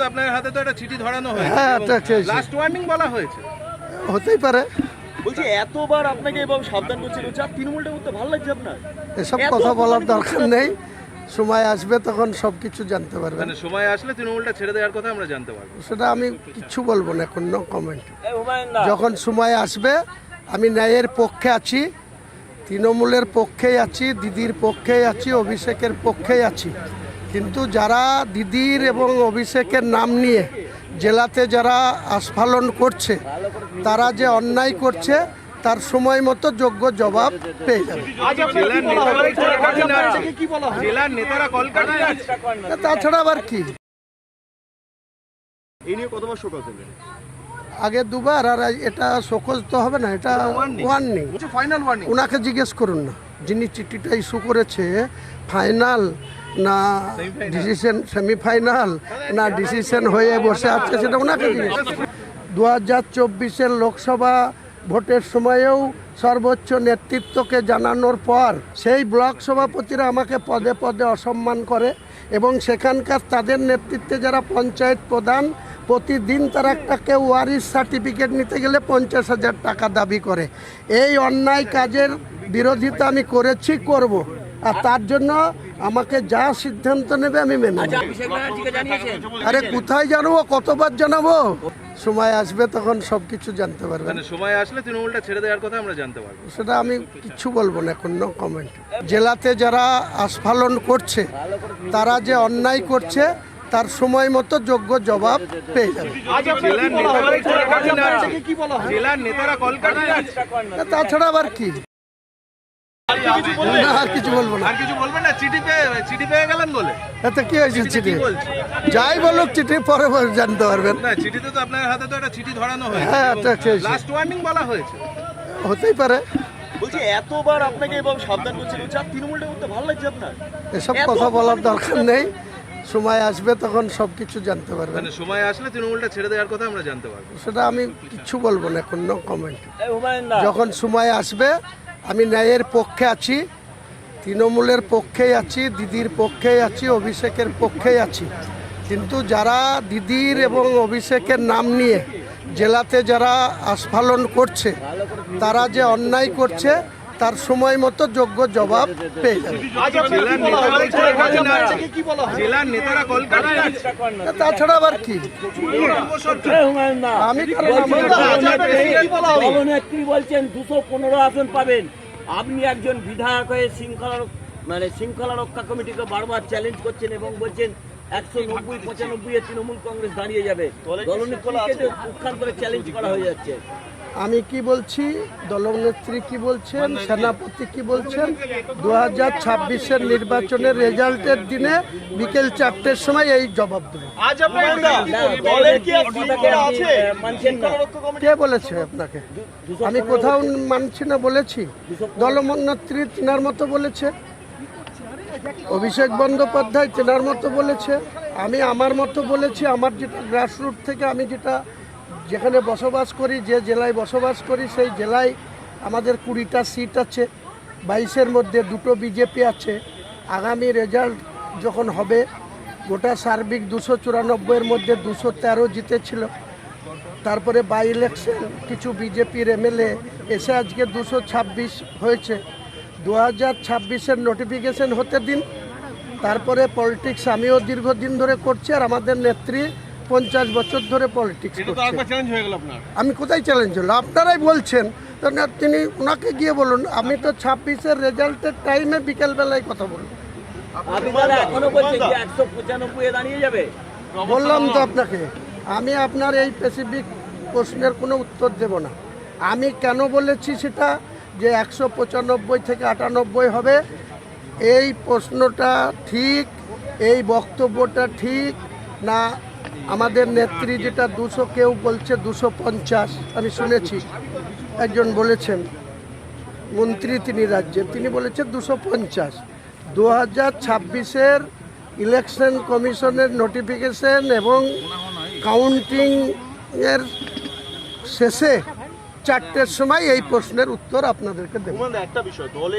আপনার হাতে তো একটা চিঠি ধরানো হয়েছে হ্যাঁ, লাস্ট ওয়ার্নিং বলা হয়েছে। হতেই পারে। বলছি এতবার আপনাকে এভাবে সাবধান করছিল যা তৃণমূলটা করতে ভালো লাগছে আপনার? এসব কথা বলার দরকার নেই। সময় আসবে তখন সব কিছু জানতে পারবেন। মানে সময় আসলে তৃণমূলটা ছেড়ে দেওয়ার কথা আমরা জানতে পারব। সেটা আমি কিচ্ছু বলব না এখন নো কমেন্ট যখন সময় আসবে আমি ন্যায়ের পক্ষে আছি তৃণমূলের পক্ষেই আছি দিদির পক্ষেই আছি অভিষেকের পক্ষেই আছি। কিন্তু যারা দিদির এবং অভিষেকের নাম নিয়ে জেলাতে যারা আস্ফালন করছে তারা যে অন্যায় করছে তার সময় মতো যোগ্য জবাব পেয়ে যাবে। তাছাড়া আবার কি? আগে দুবার আর এটা সকল তো হবে না এটা ওয়ার্নিং। ফাইনাল ওয়ার্নিং ওনাকে জিজ্ঞেস করুন না। যিনি চিঠিটা ইস্যু করেছে ফাইনাল না ডিসিশন সেমিফাইনাল না ডিসিশন হয়ে বসে আছে সেটা ওনাকে দু হাজার চব্বিশের লোকসভা ভোটের সময়েও সর্বোচ্চ নেতৃত্বকে জানানোর পর সেই ব্লক সভাপতিরা আমাকে পদে পদে অসম্মান করে এবং সেখানকার তাদের নেতৃত্বে যারা পঞ্চায়েত প্রধান, প্রতিদিন তারা একটা কেউ ওয়ারিস সার্টিফিকেট নিতে গেলে পঞ্চাশ হাজার টাকা দাবি করে। এই অন্যায় কাজের বিরোধিতা আমি করেছি, করব। আর তার জন্য আমাকে যা সিদ্ধান্ত নেবে আমি মেনে আরে কোথায় জানাব? কতবার জানাব? সময় আসবে তখন সব কিছু জানতে পারবেন। মানে সময় আসলে তৃণমূলটা ছেড়ে দেওয়ার কথা আমরা জানতে পারব। সেটা আমি কিচ্ছু বলব না এখন নো কমেন্ট জেলাতে যারা আস্ফালন করছে তারা যে অন্যায় করছে তার সময় মতো যোগ্য জবাব পেয়ে যাবে। তাছাড়া আবার কি? আর কিছু বলব না। আর কিছু বলবেন না? চিঠি পেয়ে চিঠি পেয়ে গেলেন বলে? এতে কি হয়েছে চিঠি? যাই বলুক চিঠি পরে পরে জানতে পারবেন। না চিঠিতে তো আপনার হাতে তো একটা চিঠি ধরানো হয়েছে। হ্যাঁ, লাস্ট ওয়ার্নিং বলা হয়েছে। হতেই পারে। বলছি এতবার আপনাকে এভাবে সাবধান করছিল যা তৃণমূলটা করতে ভালো লাগছে আপনার? এসব কথা বলার দরকার নেই। সময় আসবে তখন সব কিছু জানতে পারবেন। মানে সময় আসলে তৃণমূলটা ছেড়ে দেওয়ার কথা আমরা জানতে পারব। সেটা আমি কিচ্ছু বলব না এখন নো কমেন্ট যখন সময় আসবে আমি ন্যায়ের পক্ষে আছি, তৃণমূলের পক্ষেই আছি, দিদির পক্ষেই আছি, অভিষেকের পক্ষেই আছি। কিন্তু যারা দিদির এবং অভিষেকের নাম নিয়ে জেলাতে যারা আস্ফালন করছে, তারা যে অন্যায় করছে তার সময় মতো যোগ্য জবাব পেয়ে যাবে। তাছাড়া আবার কি? আমি বলছেন দুশো পনেরো আসন পাবেন। আপনি একজন বিধায়ক হয়ে শৃঙ্খলা মানে শৃঙ্খলা রক্ষা কমিটিকে বারবার চ্যালেঞ্জ করছেন এবং বলছেন একশো নব্বই পঁচানব্বই এ তৃণমূল কংগ্রেস দাঁড়িয়ে যাবে। উত্থান করে চ্যালেঞ্জ করা হয়ে যাচ্ছে। আমি কি বলছি? দলনেত্রী কি বলছেন? সেনাপতি কি বলছেন? দু হাজার ছাব্বিশের নির্বাচনের রেজাল্টের দিনে বিকেল চারটের সময় এই জবাব দেবো। কে বলেছে আপনাকে? আমি কোথাও মানছি না বলেছি। দলনেত্রী তেনার মতো বলেছে। অভিষেক বন্দ্যোপাধ্যায় তেনার মতো বলেছে। আমি আমার মতো বলেছি আমার যেটা গ্রাসরুট থেকে আমি যেটা যেখানে বসবাস করি, যে জেলায় বসবাস করি, সেই জেলায় আমাদের কুড়িটা সিট আছে। বাইশের মধ্যে দুটো বিজেপি আছে। আগামী রেজাল্ট যখন হবে, গোটা সার্বিক দুশো চুরানব্বইয়ের মধ্যে দুশো তেরো জিতেছিল। তারপরে বাই ইলেকশন কিছু বিজেপির এমএলএ এসে আজকে দুশো ছাব্বিশ হয়েছে। দু হাজার ছাব্বিশের নোটিফিকেশন হতে দিন। তারপরে পলিটিক্স আমিও দীর্ঘদিন ধরে করছি আর আমাদের নেত্রী পঞ্চাশ বছর ধরে পলিটিক্স করছে। চ্যালেঞ্জ হয়ে গেল আপনার। আমি কোথায় চ্যালেঞ্জ হলো? আপনারাই বলছেন তিনি ওনাকে গিয়ে বলুন আমি তো ছাব্বিশের রেজাল্টের টাইমে বিকেলবেলায় কথা বলব। যাবে? বললাম তো আপনাকে আমি আপনার এই স্পেসিফিক প্রশ্নের কোনো উত্তর দেব না। আমি কেন বলেছি সেটা যে একশো পঁচানব্বই থেকে আটানব্বই হবে। এই প্রশ্নটা ঠিক এই বক্তব্যটা ঠিক না আমাদের নেত্রী যেটা দুশো কেউ বলছে, দুশো পঞ্চাশ, আমি শুনেছি। একজন বলেছেন, মন্ত্রী তিনি রাজ্যে, তিনি বলেছেন দুশো পঞ্চাশ। দু হাজার ছাব্বিশের ইলেকশন কমিশনের নোটিফিকেশন এবং কাউন্টিং এর শেষে চারটের সময় এই প্রশ্নের উত্তর আপনাদেরকে দেব। একটা বিষয়, দলে